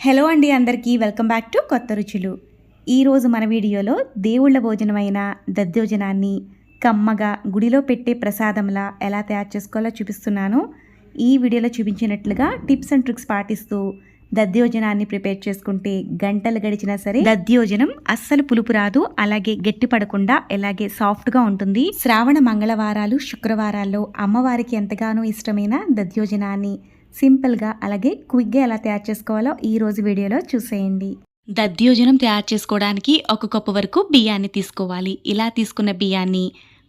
Hello అండి అందరికీ welcome back to కొత్త రుచులు. ఈరోజు మన వీడియోలో దేవుళ్ళ భోజనమైన దద్దోజనాన్ని కమ్మగా గుడిలో పెట్టే ప్రసాదంలా ఎలా తయారు చేసుకోవాలో చూపిస్తున్నాను. ఈ వీడియోలో చూపించినట్లుగా టిప్స్ అండ్ ట్రిక్స్ పాటిస్తూ దద్యోజనాన్ని ప్రిపేర్ చేసుకుంటే గంటలు గడిచినా సరే దద్యోజనం అస్సలు పులుపు రాదు అలాగే గట్టి పడకుండా ఎలాగే సాఫ్ట్గా ఉంటుంది. శ్రావణ మంగళవారాలు శుక్రవారాల్లో అమ్మవారికి ఎంతగానో ఇష్టమైన దద్యోజనాన్ని సింపుల్గా అలాగే క్విక్గా ఎలా తయారు చేసుకోవాలో ఈ రోజు వీడియోలో చూసేయండి. దద్యోజనం తయారు చేసుకోవడానికి ఒక కప్పు వరకు బియ్యాన్ని తీసుకోవాలి. ఇలా తీసుకున్న బియ్యాన్ని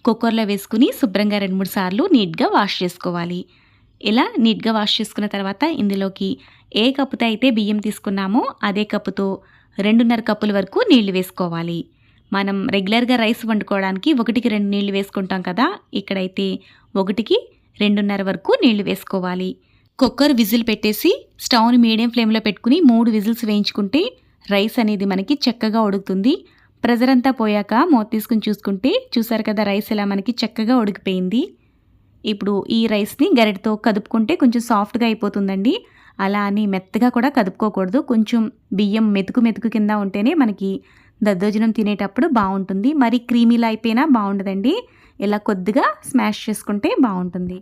కుక్కర్లో వేసుకుని శుభ్రంగా రెండు మూడు సార్లు నీట్గా వాష్ చేసుకోవాలి. ఇలా నీట్గా వాష్ చేసుకున్న తర్వాత ఇందులోకి ఏ కప్పుతో అయితే బియ్యం తీసుకున్నామో అదే కప్పుతో రెండున్నర కప్పుల వరకు నీళ్ళు వేసుకోవాలి. మనం రెగ్యులర్గా రైస్ వండుకోవడానికి ఒకటికి రెండు నీళ్ళు వేసుకుంటాం కదా ఇక్కడైతే ఒకటికి రెండున్నర వరకు నీళ్ళు వేసుకోవాలి. కుక్కర్ విజిల్ పెట్టేసి స్టవ్ని మీడియం ఫ్లేమ్లో పెట్టుకుని మూడు విజిల్స్ వేయించుకుంటే రైస్ అనేది మనకి చక్కగా ఉడుకుతుంది. ప్రెజర్ అంతా పోయాక మూత తీసుకుని చూసుకుంటే చూసారు కదా రైస్ ఇలా మనకి చక్కగా ఉడికిపోయింది. ఇప్పుడు ఈ రైస్ని గరిటతో కదుపుకుంటే కొంచెం సాఫ్ట్గా అయిపోతుందండి. అలా అని మెత్తగా కూడా కదుపుకోకూడదు. కొంచెం బియ్యం మెతుకు మెతుకు కింద ఉంటేనే మనకి దద్దోజనం తినేటప్పుడు బాగుంటుంది. మరి క్రీమీలా అయిపోయినా బాగుండదండి. ఇలా కొద్దిగా స్మాష్ చేసుకుంటే బాగుంటుంది.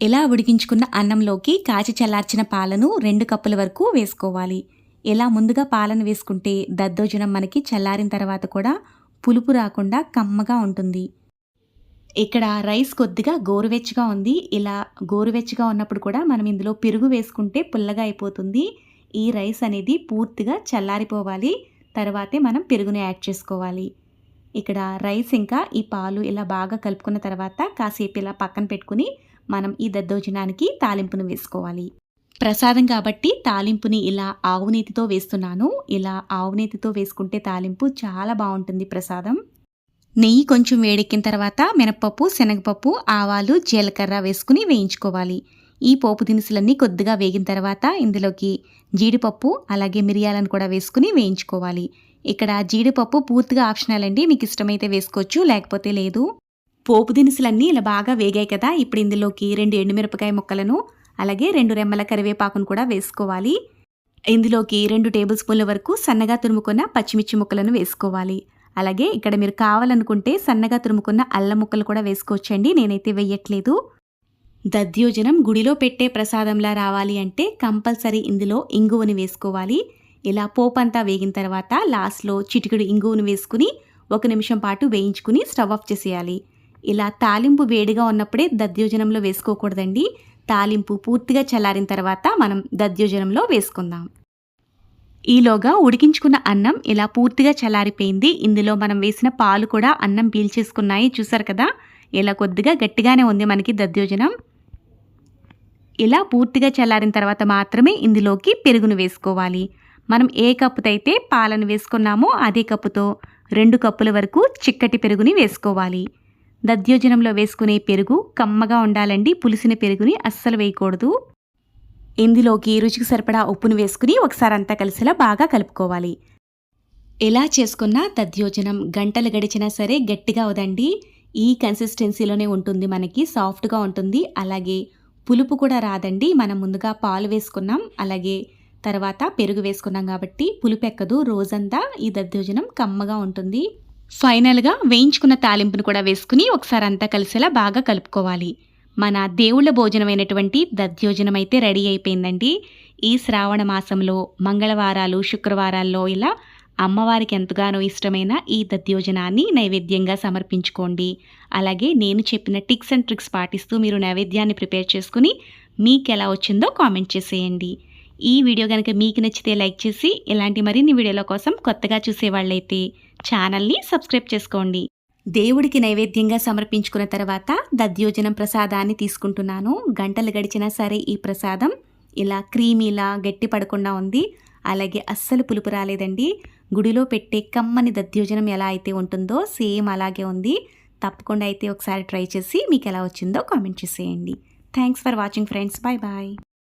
ఇలా ఉడికించుకున్న అన్నంలోకి కాచి చల్లార్చిన పాలను రెండు కప్పుల వరకు వేసుకోవాలి. ఎలా ముందుగా పాలను వేసుకుంటే దద్దోజనం మనకి చల్లారిన తర్వాత కూడా పులుపు రాకుండా కమ్మగా ఉంటుంది. ఇక్కడ రైస్ కొద్దిగా గోరువెచ్చగా ఉంది. ఇలా గోరువెచ్చగా ఉన్నప్పుడు కూడా మనం ఇందులో పెరుగు వేసుకుంటే పుల్లగా అయిపోతుంది. ఈ రైస్ అనేది పూర్తిగా చల్లారిపోవాలి. తర్వాతే మనం పెరుగును యాడ్ చేసుకోవాలి. ఇక్కడ రైస్ ఇంకా ఈ పాలు ఇలా బాగా కలుపుకున్న తర్వాత కాసేపు ఇలా పక్కన పెట్టుకుని మనం ఈ దద్దోజనానికి తాలింపును వేసుకోవాలి. ప్రసాదం కాబట్టి తాలింపుని ఇలా ఆవునేతితో వేస్తున్నాను. ఇలా ఆవునేతితో వేసుకుంటే తాలింపు చాలా బాగుంటుంది ప్రసాదం. నెయ్యి కొంచెం వేడెక్కిన తర్వాత మినపప్పు శనగపప్పు ఆవాలు జీలకర్ర వేసుకుని వేయించుకోవాలి. ఈ పోపు దినుసులన్నీ కొద్దిగా వేగిన తర్వాత ఇందులోకి జీడిపప్పు అలాగే మిరియాలను కూడా వేసుకుని వేయించుకోవాలి. ఇక్కడ జీడిపప్పు పూర్తిగా ఆప్షనల్ అండి. మీకు ఇష్టమైతే వేసుకోవచ్చు లేకపోతే లేదు. పోపు దినుసులన్నీ ఇలా బాగా వేగాయి కదా. ఇప్పుడు ఇందులోకి రెండు ఎండుమిరపకాయ ముక్కలను అలాగే రెండు రెమ్మల కరివేపాకును కూడా వేసుకోవాలి. ఇందులోకి రెండు టేబుల్ స్పూన్ల వరకు సన్నగా తురుముకున్న పచ్చిమిర్చి ముక్కలను వేసుకోవాలి. అలాగే ఇక్కడ మీరు కావాలనుకుంటే సన్నగా తురుముకున్న అల్లం ముక్కలు కూడా వేసుకోవచ్చండి. నేనైతే వెయ్యట్లేదు దద్యోజనం గుడిలో పెట్టే ప్రసాదంలా రావాలి అంటే కంపల్సరీ ఇందులో ఇంగువను వేసుకోవాలి. ఇలా పోపు అంతా వేగిన తర్వాత లాస్ట్లో చిటికెడు ఇంగువను వేసుకుని ఒక నిమిషం పాటు వేయించుకుని స్టవ్ ఆఫ్ చేసేయాలి. ఇలా తాలింపు వేడిగా ఉన్నప్పుడే దద్యోజనంలో వేసుకోకూడదండి. తాలింపు పూర్తిగా చల్లారిన తర్వాత మనం దద్యోజనంలో వేసుకుందాం. ఈలోగా ఉడికించుకున్న అన్నం ఇలా పూర్తిగా చల్లారిపోయింది. ఇందులో మనం వేసిన పాలు కూడా అన్నం పీల్చేసుకున్నాయి. చూసారు కదా? ఇలా కొద్దిగా గట్టిగానే ఉంది మనకి దద్యోజనం ఇలా పూర్తిగా చల్లారిన తర్వాత మాత్రమే ఇందులోకి పెరుగును వేసుకోవాలి. మనం ఏ కప్పుతో అయితే పాలను వేసుకున్నామో అదే కప్పుతో రెండు కప్పుల వరకు చిక్కటి పెరుగుని వేసుకోవాలి. దద్యోజనంలో వేసుకునే పెరుగు కమ్మగా ఉండాలండి. పులిసిన పెరుగుని అస్సలు వేయకూడదు. ఇందులోకి రుచికి సరిపడా ఉప్పును వేసుకుని ఒకసారి అంతా కలిసేలా బాగా కలుపుకోవాలి. ఎలా చేసుకున్నా దద్యోజనం గంటలు గడిచినా సరే గట్టిగా అవదండి. ఈ కన్సిస్టెన్సీలోనే ఉంటుంది మనకి సాఫ్ట్గా ఉంటుంది. అలాగే పులుపు కూడా రాదండి. మనం ముందుగా పాలు వేసుకున్నాం. అలాగే తర్వాత పెరుగు వేసుకున్నాం కాబట్టి పులుపు ఎక్కదు రోజంతా ఈ దద్యోజనం కమ్మగా ఉంటుంది. ఫైనల్గా వేయించుకున్న తాలింపును కూడా వేసుకుని ఒకసారి అంతా కలిసేలా బాగా కలుపుకోవాలి. మన దేవుళ్ళ భోజనమైనటువంటి దద్యోజనం అయితే రెడీ అయిపోయిందండి. ఈ శ్రావణ మాసంలో మంగళవారాలు శుక్రవారాల్లో ఇలా అమ్మవారికి ఎంతగానో ఇష్టమైన ఈ దద్యోజనాన్ని నైవేద్యంగా సమర్పించుకోండి. అలాగే నేను చెప్పిన టిక్స్ అండ్ ట్రిక్స్ పాటిస్తూ మీరు నైవేద్యాన్ని ప్రిపేర్ చేసుకుని మీకు ఎలా వచ్చిందో కామెంట్ చేసేయండి. ఈ వీడియో కనుక మీకు నచ్చితే లైక్ చేసి ఇలాంటి మరిన్ని వీడియోల కోసం కొత్తగా చూసేవాళ్ళైతే ఛానల్ని సబ్స్క్రైబ్ చేసుకోండి. దేవుడికి నైవేద్యంగా సమర్పించుకున్న తర్వాత దద్యోజనం ప్రసాదాన్ని తీసుకుంటున్నాను. గంటలు గడిచినా సరే ఈ ప్రసాదం ఇలా క్రీమీలా గట్టి పడకుండా ఉంది. అలాగే అస్సలు పులుపు రాలేదండి. గుడిలో పెట్టే కమ్మని దద్యోజనం ఎలా అయితే ఉంటుందో సేమ్ అలాగే ఉంది. తప్పకుండా అయితే ఒకసారి ట్రై చేసి మీకు ఎలా వచ్చిందో కామెంట్ చేసేయండి. Thanks for watching friends. Bye bye